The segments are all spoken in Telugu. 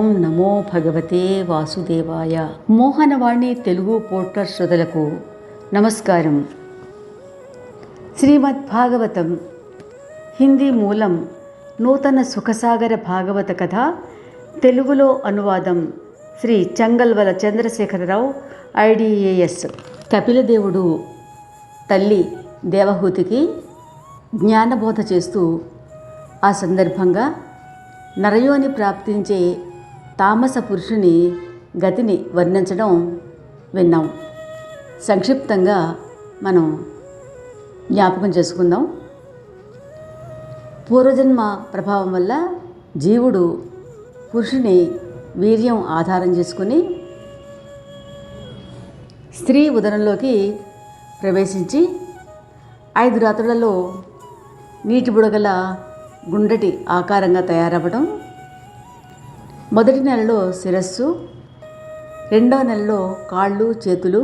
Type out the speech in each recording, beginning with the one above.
ఓం నమో భగవతే వాసుదేవాయ. మోహనవాణి తెలుగు పోర్టర్ శ్రోతలకు నమస్కారం. శ్రీమద్ భాగవతం హిందీ మూలం నూతన సుఖసాగర భాగవత కథ తెలుగులో అనువాదం శ్రీ చంగల్వల చంద్రశేఖరరావు ఐడిఏఎస్ కపిలదేవుడు తల్లి దేవహూతికి జ్ఞానబోధ చేస్తూ ఆ సందర్భంగా నరయోని ప్రాప్తించే తామస పురుషుని గతిని వర్ణించడం విన్నాం. సంక్షిప్తంగా మనం జ్ఞాపకం చేసుకుందాం. పూర్వజన్మ ప్రభావం వల్ల జీవుడు పురుషుని వీర్యం ఆధారం చేసుకుని స్త్రీ ఉదరంలోకి ప్రవేశించి ఐదు రాత్రులలో నీటి బుడగల గుండటి ఆకారంగా తయారవ్వడం మొదటి నెలలో శిరస్సు రెండవ నెలలో కాళ్ళు చేతులు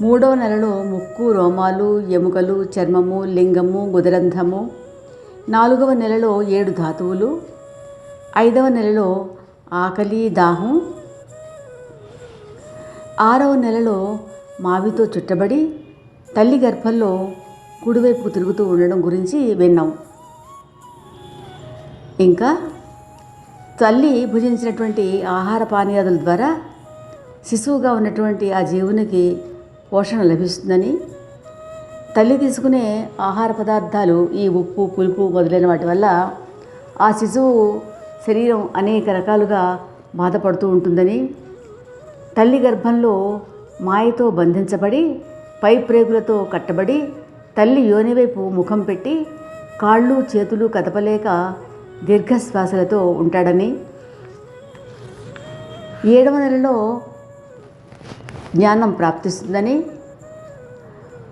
మూడవ నెలలో ముక్కు రోమాలు ఎముకలు చర్మము లింగము గుదరంధము నాలుగవ నెలలో ఏడు ధాతువులు ఐదవ నెలలో ఆకలి దాహం ఆరవ నెలలో మావితో చుట్టబడి తల్లి గర్భంలో కుడివైపు తిరుగుతూ ఉండడం గురించి విన్నాం. ఇంకా తల్లి భుజించినటువంటి ఆహార పానీయాదుల ద్వారా శిశువుగా ఉన్నటువంటి ఆ జీవునికి పోషణ లభిస్తుందని తల్లి తీసుకునే ఆహార పదార్థాలు ఈ ఉప్పు పులుపు మొదలైన వాటి వల్ల ఆ శిశువు శరీరం అనేక రకాలుగా బాధపడుతూ ఉంటుందని తల్లి గర్భంలో మాయతో బంధించబడి పై ప్రేగులతో కట్టబడి తల్లి యోనివైపు ముఖం పెట్టి కాళ్ళు చేతులు కదపలేక దీర్ఘశ్వాసలతో ఉంటాడని. ఏడవ నెలలో జ్ఞానం ప్రాప్తిస్తుందని.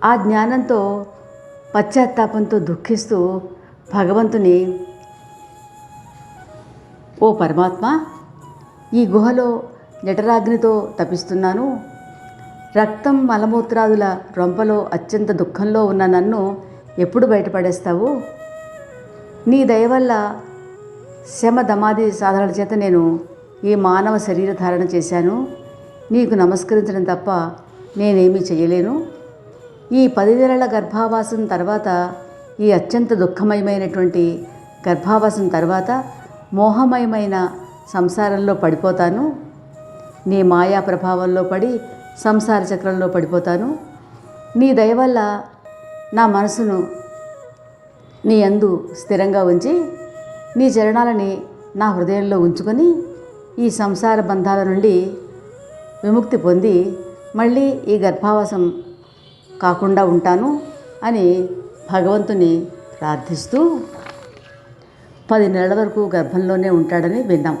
ఆ జ్ఞానంతో పశ్చాత్తాపంతో దుఃఖిస్తూ భగవంతుని ఓ పరమాత్మ ఈ గుహలో జఠరాగ్నితో తపిస్తున్నాను. రక్తం మలమూత్రాదుల రొంపలో అత్యంత దుఃఖంలో ఉన్న నన్ను ఎప్పుడు బయటపడేస్తావు? నీ దయ వల్ల శమ దమాది సాధనల చేత నేను ఈ మానవ శరీర ధారణ చేశాను. నీకు నమస్కరించడం తప్ప నేనేమీ చేయలేను. ఈ పది నెలల గర్భావాసం తర్వాత ఈ అత్యంత దుఃఖమయమైనటువంటి గర్భావాసం తర్వాత మోహమయమైన సంసారంలో పడిపోతాను. నీ మాయా ప్రభావంలో పడి సంసార చక్రంలో పడిపోతాను. నీ దయ వల్ల నా మనసును నీ అందు స్థిరంగా ఉంచి నీ చరణాలని నా హృదయంలో ఉంచుకొని ఈ సంసార బంధాల నుండి విముక్తి పొంది మళ్ళీ ఈ గర్భావాసం కాకుండా ఉంటాను అని భగవంతుని ప్రార్థిస్తూ పది నెలల వరకు గర్భంలోనే ఉంటాడని విన్నాం.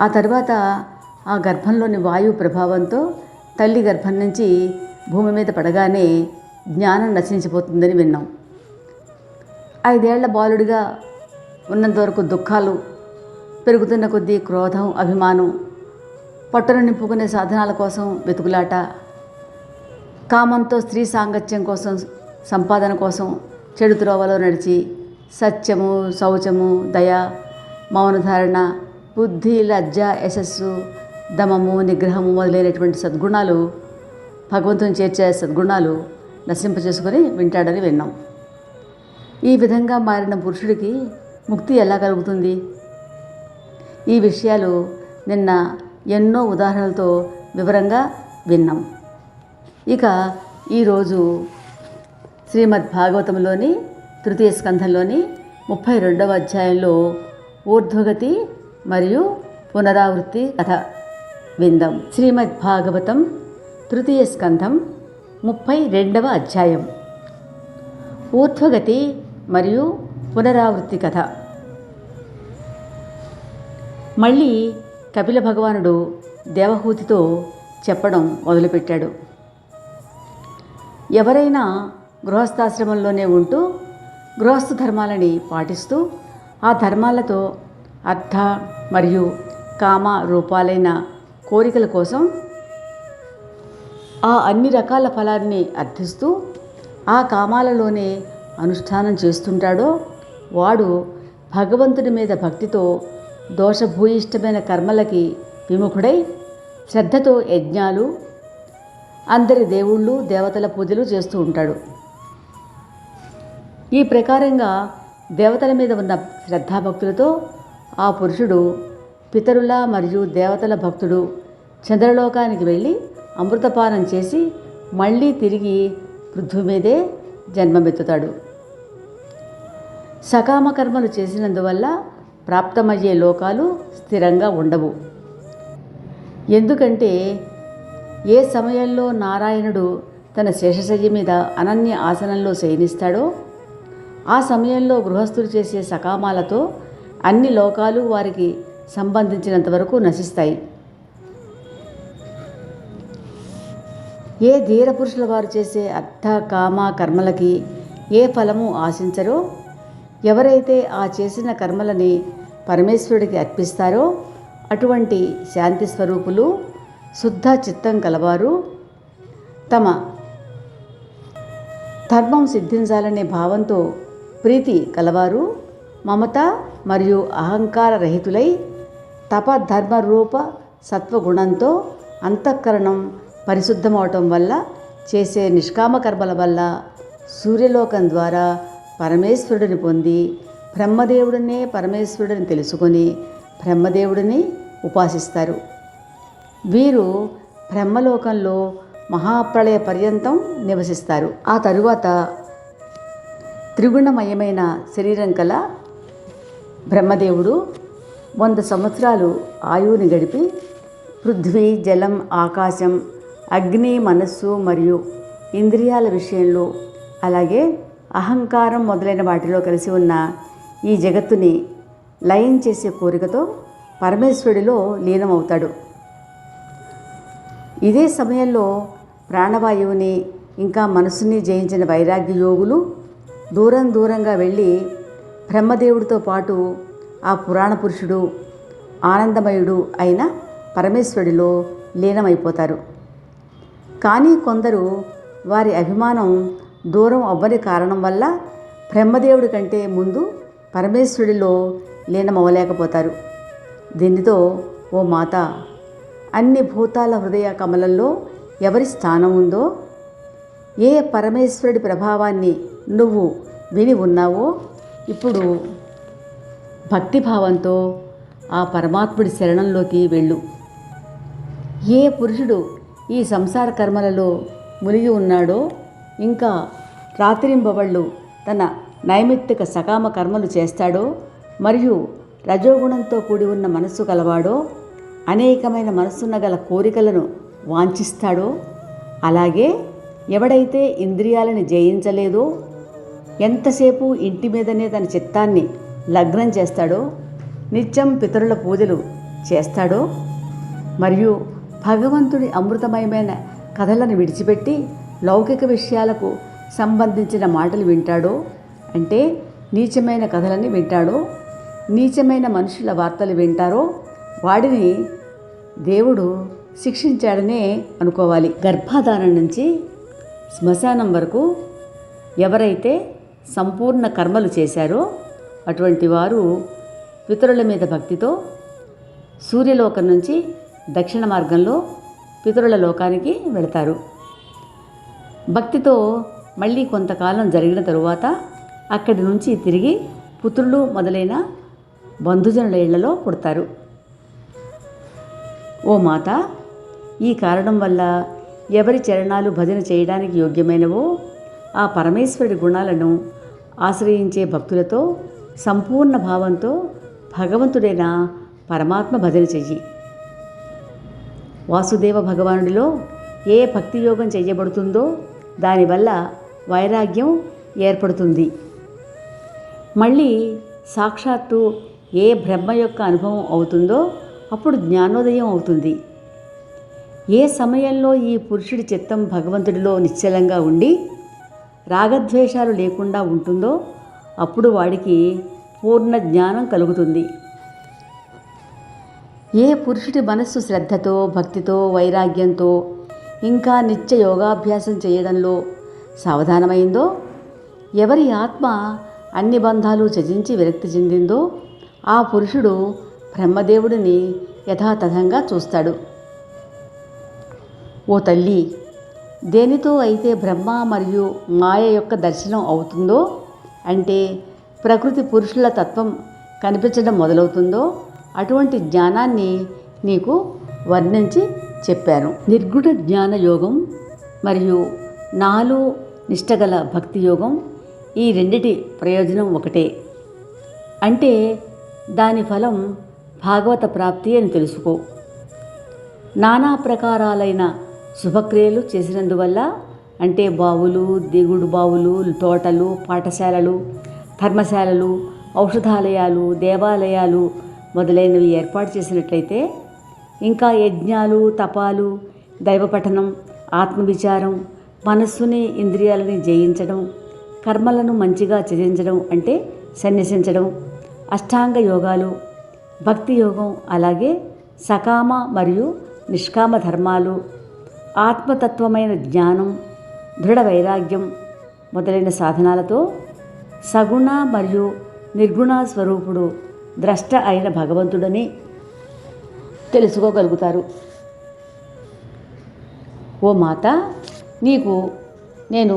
ఆ తర్వాత ఆ గర్భంలోని వాయువు ప్రభావంతో తల్లి గర్భం నుంచి భూమి మీద పడగానే జ్ఞానం నశించిపోతుందని విన్నాం. ఐదేళ్ళ బాలుడిగా ఉన్నంతవరకు దుఃఖాలు పెరుగుతున్న కొద్దీ క్రోధం అభిమానం పొట్టను నింపుకునే సాధనాల కోసం వెతుకులాట కామంతో స్త్రీ సాంగత్యం కోసం సంపాదన కోసం చెడు త్రోవలో నడిచి సత్యము శౌచము దయ మౌనధారణ బుద్ధి లజ్జ యశస్సు దమము నిగ్రహము మొదలైనటువంటి సద్గుణాలు భగవంతుని చేర్చే సద్గుణాలు నశింపచేసుకొని వింటాడని విన్నాం. ఈ విధంగా మారిన పురుషుడికి ముక్తి ఎలా కలుగుతుంది? ఈ విషయాలు నిన్న ఎన్నో ఉదాహరణలతో వివరంగా విన్నాం. ఇక ఈరోజు శ్రీమద్ భాగవతంలోని తృతీయ స్కంధంలోని ముప్పై రెండవ అధ్యాయంలో ఊర్ధ్వగతి మరియు పునరావృత్తి కథ విందాం. శ్రీమద్ భాగవతం తృతీయ స్కంధం ముప్పై రెండవ అధ్యాయం. ఊర్ధ్వగతి మరియు పునరావృత్తి కథ. మళ్ళీ కపిల భగవానుడు దేవహూతితో చెప్పడం మొదలుపెట్టాడు. ఎవరైనా గృహస్థాశ్రమంలోనే ఉంటూ గృహస్థ ధర్మాలని పాటిస్తూ ఆ ధర్మాలతో అర్థ మరియు కామ రూపాలైన కోరికల కోసం ఆ అన్ని రకాల ఫలాన్ని అర్థిస్తూ ఆ కామాలలోనే అనుష్ఠానం చేస్తుంటాడో వాడు భగవంతుని మీద భక్తితో దోషభూయిష్టమైన కర్మలకి విముఖుడై శ్రద్ధతో యజ్ఞాలు అందరి దేవుళ్ళు దేవతల పూజలు చేస్తూ ఉంటాడు. ఈ ప్రకారంగా దేవతల మీద ఉన్న శ్రద్ధాభక్తులతో ఆ పురుషుడు పితరుల మరియు దేవతల భక్తుడు చంద్రలోకానికి వెళ్ళి అమృతపానం చేసి మళ్ళీ తిరిగి పృథ్వీ మీదే జన్మమెత్తుతాడు. సకామకర్మలు చేసినందువల్ల ప్రాప్తమయ్యే లోకాలు స్థిరంగా ఉండవు. ఎందుకంటే ఏ సమయంలో నారాయణుడు తన శేషశయ్య మీద అనన్య ఆసనంలో శయనిస్తాడో ఆ సమయంలో గృహస్థులు చేసే సకామాలతో అన్ని లోకాలు వారికి సంబంధించినంతవరకు నశిస్తాయి. ఏ ధీర పురుషుల వారు చేసే అర్థ కామ కర్మలకి ఏ ఫలము ఆశించరో ఎవరైతే ఆ చేసిన కర్మలని పరమేశ్వరుడికి అర్పిస్తారో అటువంటి శాంతి స్వరూపులు శుద్ధ చిత్తం కలవారు. తమ ధర్మం సిద్ధించాలనే భావంతో ప్రీతి కలవారు. మమత మరియు అహంకార రహితులై తపధర్మ రూప సత్వగుణంతో అంతఃకరణం పరిశుద్ధమవటం వల్ల చేసే నిష్కామ కర్మల వల్ల సూర్యలోకం ద్వారా పరమేశ్వరుడిని పొంది బ్రహ్మదేవుడినే పరమేశ్వరుడిని తెలుసుకొని బ్రహ్మదేవుడిని ఉపాసిస్తారు. వీరు బ్రహ్మలోకంలో మహాప్రళయ పర్యంతం నివసిస్తారు. ఆ తరువాత త్రిగుణమయమైన శరీరం కల బ్రహ్మదేవుడు వంద సంవత్సరాలు ఆయువుని గడిపి పృథ్వీ జలం ఆకాశం అగ్ని మనస్సు మరియు ఇంద్రియాల విషయంలో అలాగే అహంకారం మొదలైన వాటిలో కలిసి ఉన్న ఈ జగత్తుని లయం చేసే కోరికతో పరమేశ్వరుడిలో లీనమవుతాడు. ఇదే సమయంలో ప్రాణవాయువుని ఇంకా మనసుని జయించిన వైరాగ్య యోగులు దూరం దూరంగా వెళ్ళి బ్రహ్మదేవుడితో పాటు ఆ పురాణ పురుషుడు ఆనందమయుడు అయిన పరమేశ్వరుడిలో లీనమైపోతారు. కానీ కొందరు వారి అభిమానం దూరం అవ్వని కారణం వల్ల బ్రహ్మదేవుడి కంటే ముందు పరమేశ్వరుడిలో లీనమవ్వలేకపోతారు. దీనితో ఓ మాత అన్ని భూతాల హృదయ కమలంలో ఎవరి స్థానం ఉందో ఏ పరమేశ్వరుడి ప్రభావాన్ని నువ్వు విని ఉన్నావో ఇప్పుడు భక్తిభావంతో ఆ పరమాత్ముడి శరణంలోకి వెళ్ళు. ఏ పురుషుడు ఈ సంసార కర్మలలో మునిగి ఉన్నాడో ఇంకా రాత్రింబవళ్ళు తన నైమిత్తిక సకామ కర్మలు చేస్తాడో మరియు రజోగుణంతో కూడి ఉన్న మనస్సు కలవాడో అనేకమైన మనస్సున్న గల కోరికలను వాంఛిస్తాడో అలాగే ఎవడైతే ఇంద్రియాలని జయించలేదో ఎంతసేపు ఇంటి మీదనే తన చిత్తాన్ని లగ్నం చేస్తాడో నిత్యం పితరుల పూజలు చేస్తాడో మరియు భగవంతుడి అమృతమయమైన కథలను విడిచిపెట్టి లౌకిక విషయాలకు సంబంధించిన మాటలు వింటాడో? అంటే నీచమైన కథలని వింటాడో? నీచమైన మనుషుల వార్తలు వింటారో? వాడిని దేవుడు శిక్షించాడనే అనుకోవాలి. గర్భాధానం నుంచి శ్మశానం వరకు ఎవరైతే సంపూర్ణ కర్మలు చేశారో అటువంటి వారు పితరుల మీద భక్తితో సూర్యలోకం నుంచి దక్షిణ మార్గంలో పితరుల లోకానికి వెళతారు. భక్తితో మళ్ళీ కొంతకాలం జరిగిన తరువాత అక్కడి నుంచి తిరిగి పుత్రులు మొదలైన బంధుజనుల ఇళ్ళలో పుడతారు. ఓ మాత ఈ కారణం వల్ల ఎవరి చరణాలు భజన చేయడానికి యోగ్యమైనవో ఆ పరమేశ్వరుడి గుణాలను ఆశ్రయించే భక్తులతో సంపూర్ణ భావంతో భగవంతుడైన పరమాత్మ భజన చెయ్యి. వాసుదేవ భగవానుడిలో ఏ భక్తి యోగం చేయబడుతుందో దానివల్ల వైరాగ్యం ఏర్పడుతుంది. మళ్ళీ సాక్షాత్తు ఏ బ్రహ్మ యొక్క అనుభవం అవుతుందో అప్పుడు జ్ఞానోదయం అవుతుంది. ఏ సమయంలో ఈ పురుషుడి చిత్తం భగవంతుడిలో నిశ్చలంగా ఉండి రాగద్వేషాలు లేకుండా ఉంటుందో అప్పుడు వాడికి పూర్ణ జ్ఞానం కలుగుతుంది. ఏ పురుషుడి మనస్సు శ్రద్ధతో భక్తితో వైరాగ్యంతో ఇంకా నిత్య యోగాభ్యాసం చేయడంలో సావధానమైందో? ఎవరి ఆత్మ అన్ని బంధాలు త్యజించి విరక్తి చెందిందో? ఆ పురుషుడు బ్రహ్మదేవుడిని యథాతథంగా చూస్తాడు. ఓ తల్లి దేనితో అయితే బ్రహ్మ మరియు మాయ యొక్క దర్శనం అవుతుందో? అంటే ప్రకృతి పురుషుల తత్వం కనిపించడం మొదలవుతుందో? అటువంటి జ్ఞానాన్ని నీకు వర్ణించి చెప్పాను. నిర్గుణ జ్ఞాన యోగం మరియు నాలో నిష్టగల భక్తి యోగం ఈ రెండిటి ప్రయోజనం ఒకటే. అంటే దాని ఫలం భాగవత ప్రాప్తి అని తెలుసుకో. నానా ప్రకారాలైన శుభక్రియలు చేసినందువల్ల అంటే బావులు దిగుడు బావులు తోటలు పాఠశాలలు ధర్మశాలలు ఔషధాలయాలు దేవాలయాలు మొదలైనవి ఏర్పాటు చేసినట్లయితే ఇంకా యజ్ఞాలు తపాలు దైవపఠనం ఆత్మవిచారం మనస్సుని ఇంద్రియాలని జయించడం కర్మలను మంచిగా చరించడం అంటే సన్యసించడం అష్టాంగ యోగాలు భక్తి యోగం అలాగే సకామ మరియు నిష్కామ ధర్మాలు ఆత్మతత్వమైన జ్ఞానం దృఢ వైరాగ్యం మొదలైన సాధనాలతో సగుణ మరియు నిర్గుణ స్వరూపుడు ద్రష్ట అయిన భగవంతుడని తెలుసుకోగలుగుతారు. ఓ మాత నీకు నేను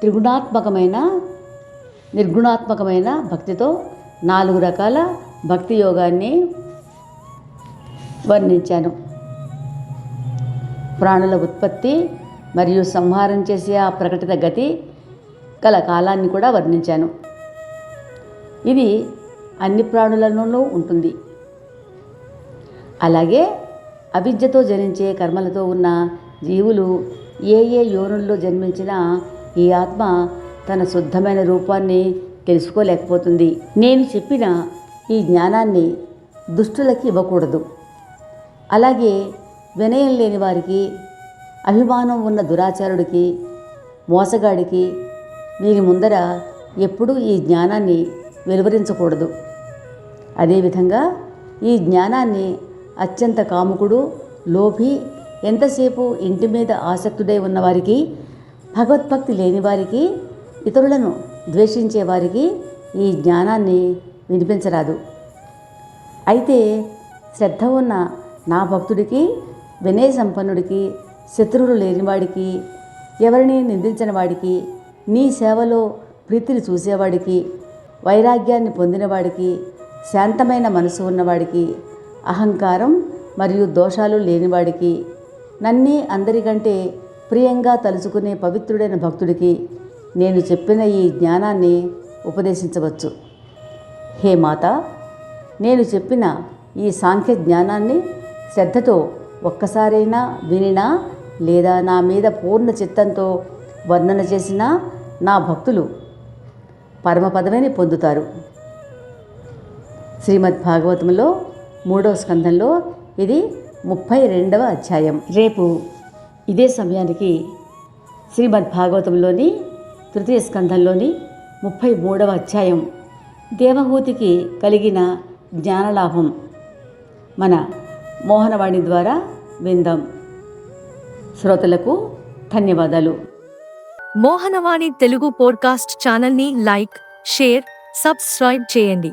త్రిగుణాత్మకమైన నిర్గుణాత్మకమైన భక్తితో నాలుగు రకాల భక్తి యోగాన్ని వర్ణించాను. ప్రాణుల ఉత్పత్తి మరియు సంహారం చేసే ఆ ప్రకటిత గతి గల కాలాన్ని కూడా వర్ణించాను. ఇది అన్ని ప్రాణులలోనూ ఉంటుంది. అలాగే అవిద్యతో జనించే కర్మలతో ఉన్న జీవులు ఏ ఏ యోనుల్లో జన్మించినా ఈ ఆత్మ తన శుద్ధమైన రూపాన్ని తెలుసుకోలేకపోతుంది. నేను చెప్పిన ఈ జ్ఞానాన్ని దుష్టులకి ఇవ్వకూడదు. అలాగే వినయం లేని వారికి అభిమానం ఉన్న దురాచారుడికి మోసగాడికి వీరి ముందర ఎప్పుడూ ఈ జ్ఞానాన్ని వెలువరించకూడదు. అదేవిధంగా ఈ జ్ఞానాన్ని అత్యంత కాముకుడు లోభి ఎంతసేపు ఇంటి మీద ఆసక్తుడై ఉన్నవారికి భగవద్భక్తి లేని వారికి ఇతరులను ద్వేషించే వారికి ఈ జ్ఞానాన్ని వినిపించరాదు. అయితే శ్రద్ధ ఉన్న నా భక్తుడికి వినయ సంపన్నుడికి శత్రువులు లేనివాడికి ఎవరిని నిందించిన వాడికి నీ సేవలో ప్రీతిని చూసేవాడికి వైరాగ్యాన్ని పొందినవాడికి శాంతమైన మనసు ఉన్నవాడికి అహంకారం మరియు దోషాలు లేనివాడికి నన్నే అందరికంటే ప్రియంగా తలుచుకునే పవిత్రుడైన భక్తుడికి నేను చెప్పిన ఈ జ్ఞానాన్ని ఉపదేశించవచ్చు. హే మాత నేను చెప్పిన ఈ సాంఖ్య జ్ఞానాన్ని శ్రద్ధతో ఒక్కసారైనా వినినా లేదా నా మీద పూర్ణ చిత్తంతో వర్ణన చేసిన నా భక్తులు పరమపదవిని పొందుతారు. శ్రీమద్ భాగవతంలో మూడవ స్కంధంలో ఇది ముప్పై రెండవ అధ్యాయం. రేపు ఇదే సమయానికి శ్రీమద్ భాగవతంలోని తృతీయ స్కంధంలోని ముప్పై మూడవ అధ్యాయం. దేవహూతికి కలిగిన జ్ఞానలాభం మన మోహనవాణి ద్వారా విందాం. శ్రోతలకు ధన్యవాదాలు. మోహనవాణి తెలుగు పోడ్కాస్ట్ ఛానల్ని లైక్ షేర్ సబ్స్క్రైబ్ చేయండి.